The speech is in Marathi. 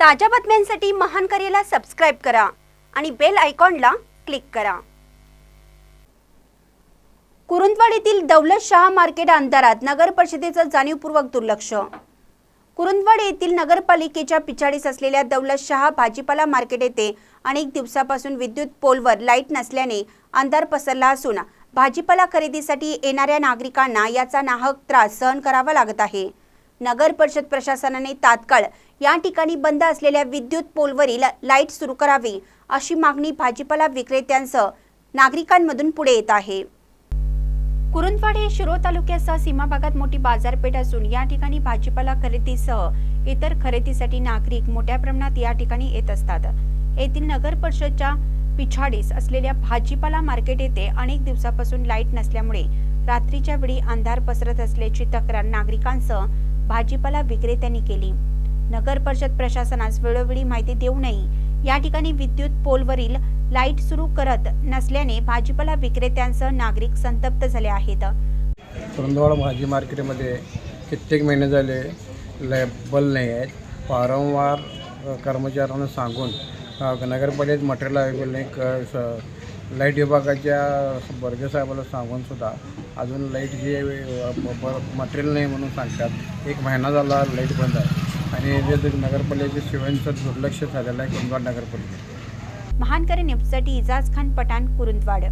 ताज्या बातम्यांसाठी महान करेला सबस्क्राईब करा आणि बेल आयकॉनला क्लिक करा. कुरुंदवाडीतील दौलत शहा मार्केट अंधारात नगर परिषदेचं जाणीवपूर्वक दुर्लक्ष. कुरुंदवाड येथील नगरपालिकेच्या पिछाडीस असलेल्या दौलत शहा भाजीपाला मार्केट येथे अनेक दिवसापासून विद्युत पोलवर लाइट नसल्याने अंधार पसरला असून भाजीपाला खरेदीसाठी येणाऱ्या नागरिकांना याचा नाहक त्रास सहन करावा लागत आहे. नगर परिषद प्रशासनाने तात्काळ या ठिकाणी बंद असलेल्या विद्युत पोलवरील लाइट सुरू करावी अशी मागणी भाजीपाला विक्रेत्यांसह नागरिकांमधून पुढे येत आहे. कुरुंदवाड हे शिरोळ तालुक्यासह सीमा भागात मोठी बाजारपेठ असून या ठिकाणी भाजीपाला खरेदीसह इतर खरेदीसाठी नागरिक मोठ्या प्रमाणात या ठिकाणी येत असतात. येथील नगर परिषदच्या पिछाडीस असलेल्या भाजीपाला मार्केट येथे अनेक दिवसापासून लाइट नसल्यामुळे रात्रीच्या वेळी अंधार पसरत असल्याची तक्रार नागरिकांसह भाजीपाला विक्रेत्यांनी केली. नगर परिषद प्रशासनास वेळोवेळी माहिती देऊनही या ठिकाणी विद्युत पोलवरील लाइट सुरू करत नसल्याने भाजीपाला विक्रेत्यांसह नागरिक संतप्त झाले आहेत. कुरुंदवाड भाजी मार्केटमध्ये कित्येक महिने झाले लै बल नाही आहेत. वारंवार कर्मचाऱ्यांना सांगून नगरपालिकेत मटेरियल अवेलेबल नाही. क लाइट विभागाच्या बर्गे साहेबाला सांगून सुद्धा अजून लाइट जे मटेरियल नाही म्हणून सांगतात. एक महिना झाला लाइट बंद आहे. आणि जे नगरपालिकेच्या शिवांचं दुर्लक्ष झालेलं आहे कुरुंदवाड नगरपालिकेत महानकरी न्यूजसाठी इजाज खान पठाण कुरुंदवाड.